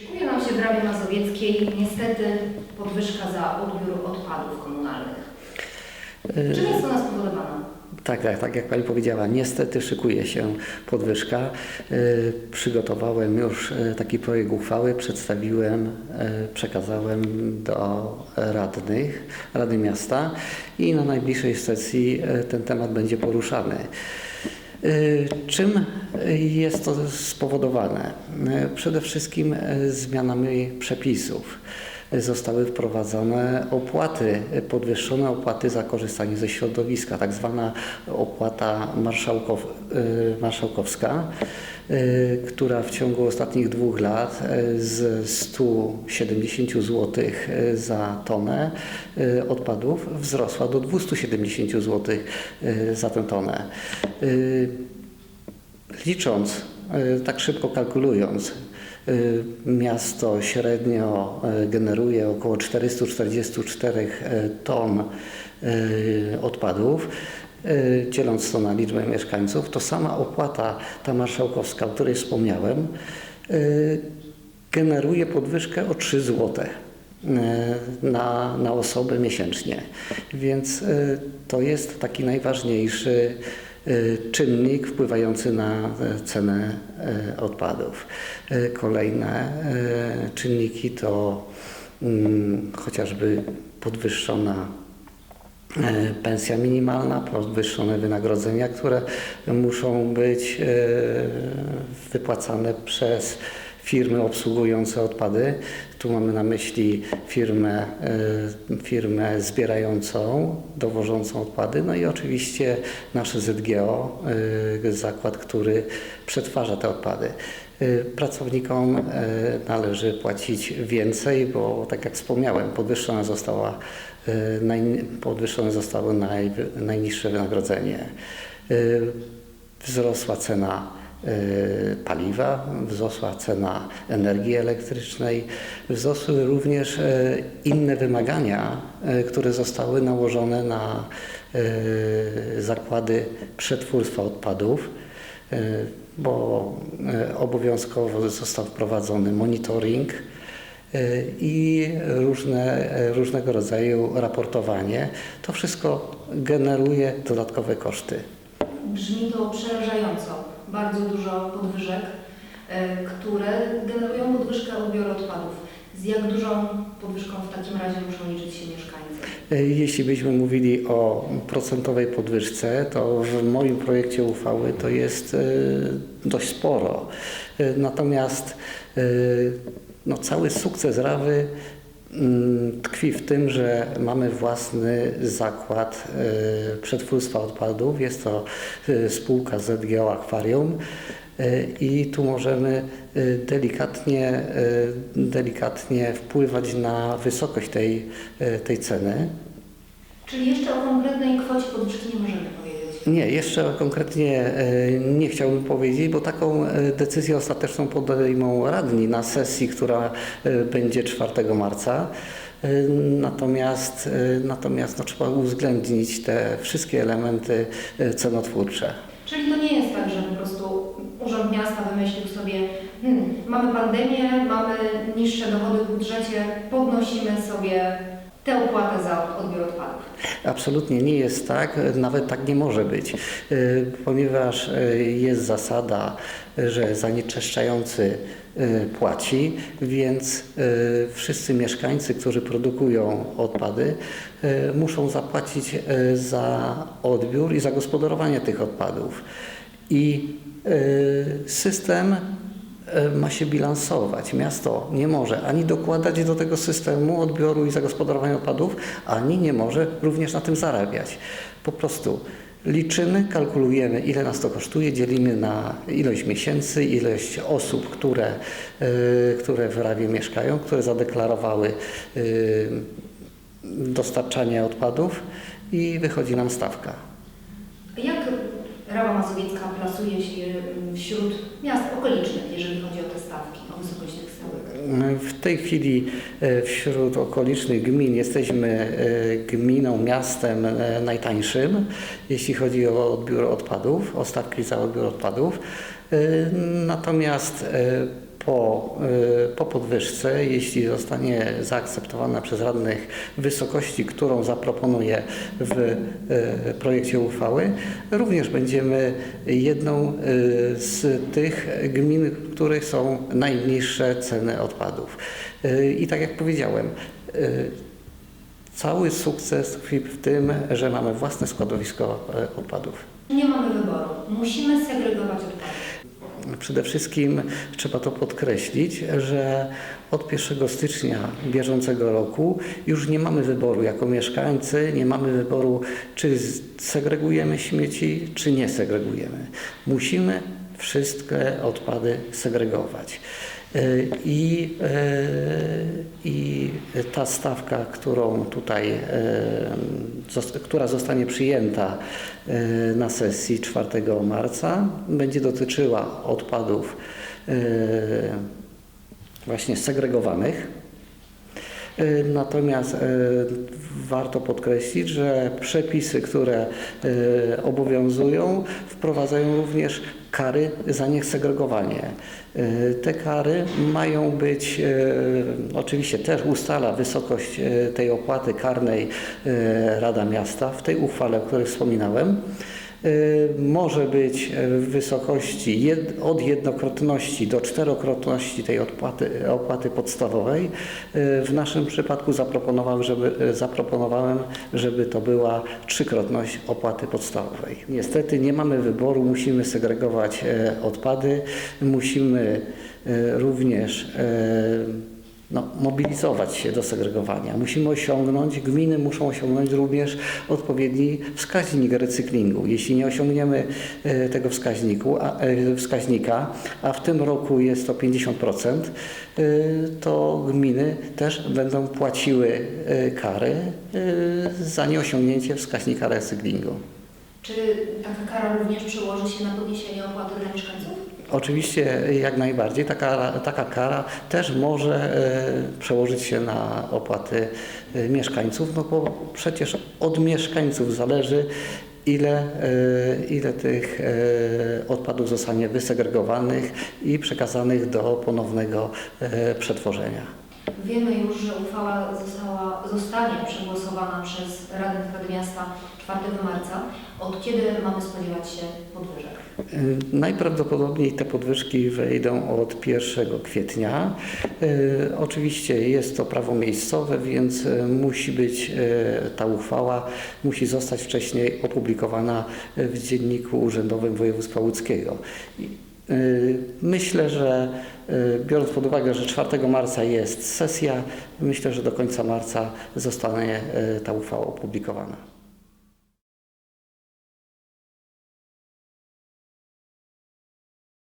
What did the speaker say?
Szykuje nam się w Rawie Mazowieckiej niestety podwyżka za odbiór odpadów komunalnych. Czym jest ona spowodowana? Tak, tak, tak jak Pani powiedziała, niestety szykuje się podwyżka. Y, Przygotowałem już y, taki projekt uchwały, przedstawiłem, y, przekazałem do radnych Rady Miasta i na najbliższej sesji y, ten temat będzie poruszany. Y, Czym jest to spowodowane? Y, Przede wszystkim y, zmianami przepisów. Zostały wprowadzone opłaty, podwyższone opłaty za korzystanie ze środowiska, tak zwana opłata marszałkow, marszałkowska, która w ciągu ostatnich dwóch lat z 170 zł za tonę odpadów wzrosła do 270 zł za tę tonę. Licząc, y, tak szybko kalkulując, y, miasto średnio y, generuje około 444 ton odpadów. Dzieląc to na liczbę mieszkańców, to sama opłata ta marszałkowska, o której wspomniałem, generuje podwyżkę o 3 zł na, na osobę miesięcznie. Więc to jest taki najważniejszy czynnik wpływający na e, cenę e, odpadów. E, Kolejne czynniki to mm, chociażby podwyższona pensja minimalna, podwyższone wynagrodzenia, które muszą być wypłacane przez firmy obsługujące odpady. Tu mamy na myśli firmę, e, firmę zbierającą, dowożącą odpady, no i oczywiście nasze ZGO, zakład, który przetwarza te odpady. E, Pracownikom e, należy płacić więcej, bo tak jak wspomniałem, podwyższona została, podwyższone zostało naj, najniższe wynagrodzenie. Wzrosła cena paliwa, wzrosła cena energii elektrycznej, wzrosły również e, inne wymagania, e, które zostały nałożone na e, zakłady przetwórstwa odpadów, e, bo e, obowiązkowo został wprowadzony monitoring e, i różne, e, różnego rodzaju raportowanie. To wszystko generuje dodatkowe koszty. Brzmi to przerażająco. Bardzo dużo podwyżek, e, które generują podwyżkę odbioru odpadów. Z jak dużą podwyżką w takim razie muszą liczyć się mieszkańcy? E, Jeśli byśmy mówili o procentowej podwyżce, to w moim projekcie uchwały to jest e, dość sporo. Natomiast no, cały sukces Rawy tkwi w tym, że mamy własny zakład e, przetwórstwa odpadów. Jest to e, spółka ZGO Akwarium. E, I tu możemy delikatnie, delikatnie wpływać na wysokość tej, tej ceny. Czyli jeszcze o konkretnej kwocie podwyżki nie możemy powiedzieć. Nie, jeszcze konkretnie e, nie chciałbym powiedzieć, bo taką e, decyzję ostateczną podejmą radni na sesji, która e, będzie 4 marca. Natomiast, natomiast no, trzeba uwzględnić te wszystkie elementy cenotwórcze. Czyli to nie jest tak, że po prostu Urząd Miasta wymyślił sobie, hmm, mamy pandemię, mamy niższe dochody w budżecie, podnosimy sobie tę opłatę za odbiór odpadów. Absolutnie nie jest tak, nawet tak nie może być, y, ponieważ y, jest zasada, że zanieczyszczający y, płaci, więc wszyscy mieszkańcy, którzy produkują odpady, muszą zapłacić za odbiór i zagospodarowanie tych odpadów. I system e, ma się bilansować. Miasto nie może ani dokładać do tego systemu odbioru i zagospodarowania odpadów, ani nie może również na tym zarabiać. Po prostu liczymy, kalkulujemy, ile nas to kosztuje, dzielimy na ilość miesięcy, ilość osób, które, e, które w Rawie mieszkają, które zadeklarowały e, dostarczanie odpadów i wychodzi nam stawka. Rawa Mazowiecka plasuje się mm, wśród miast okolicznych, jeżeli chodzi o te stawki, o wysokość tych stawek? W tej chwili e, wśród okolicznych gmin jesteśmy e, gminą, miastem e, najtańszym, jeśli chodzi o odbiór odpadów, o stawki za odbiór odpadów. Natomiast po, y, po podwyżce, jeśli zostanie zaakceptowana przez radnych wysokości, którą zaproponuję w y, projekcie uchwały, również będziemy jedną y, z tych gmin, w których są najniższe ceny odpadów. I tak jak powiedziałem, cały sukces tkwi w tym, że mamy własne składowisko odpadów. Nie mamy wyboru. Musimy segregować odpady. Przede wszystkim trzeba to podkreślić, że od 1 stycznia bieżącego roku już nie mamy wyboru jako mieszkańcy, nie mamy wyboru, czy segregujemy śmieci, czy nie segregujemy. Musimy wszystkie odpady segregować. Y, I, y, I ta stawka, którą tutaj, zos- która zostanie przyjęta na sesji 4 marca, będzie dotyczyła odpadów właśnie segregowanych. Y, Natomiast y, warto podkreślić, że przepisy, które y, obowiązują, wprowadzają również kary za niesegregowanie. Te kary mają być, oczywiście też ustala wysokość tej opłaty karnej Rada Miasta w tej uchwale, o której wspominałem. Y, Może być w wysokości jed, od jednokrotności do czterokrotności tej opłaty, opłaty podstawowej. Y, W naszym przypadku zaproponowałem żeby, zaproponowałem, żeby to była trzykrotność opłaty podstawowej. Niestety nie mamy wyboru, musimy segregować odpady, musimy również no, mobilizować się do segregowania. Musimy osiągnąć, gminy muszą osiągnąć również odpowiedni wskaźnik recyklingu. Jeśli nie osiągniemy e, tego wskaźniku, e, wskaźnika, a w tym roku jest to 50%, e, to gminy też będą płaciły kary za nieosiągnięcie wskaźnika recyklingu. Czy taka kara również przełoży się na podniesienie opłaty dla mieszkańców? Oczywiście jak najbardziej taka, taka kara też może e, przełożyć się na opłaty e, mieszkańców, no bo przecież od mieszkańców zależy ile, e, ile tych odpadów zostanie wysegregowanych i przekazanych do ponownego przetworzenia. Wiemy już, że uchwała została, zostanie przegłosowana przez Radę Rady Miasta 4 marca. Od kiedy mamy spodziewać się podwyżek? Y, Najprawdopodobniej te podwyżki wejdą od 1 kwietnia. Y, Oczywiście jest to prawo miejscowe, więc y, musi być ta uchwała, musi zostać wcześniej opublikowana w Dzienniku Urzędowym Województwa Łódzkiego. Y, Myślę, że y, biorąc pod uwagę, że 4 marca jest sesja, myślę, że do końca marca zostanie y, ta uchwała opublikowana.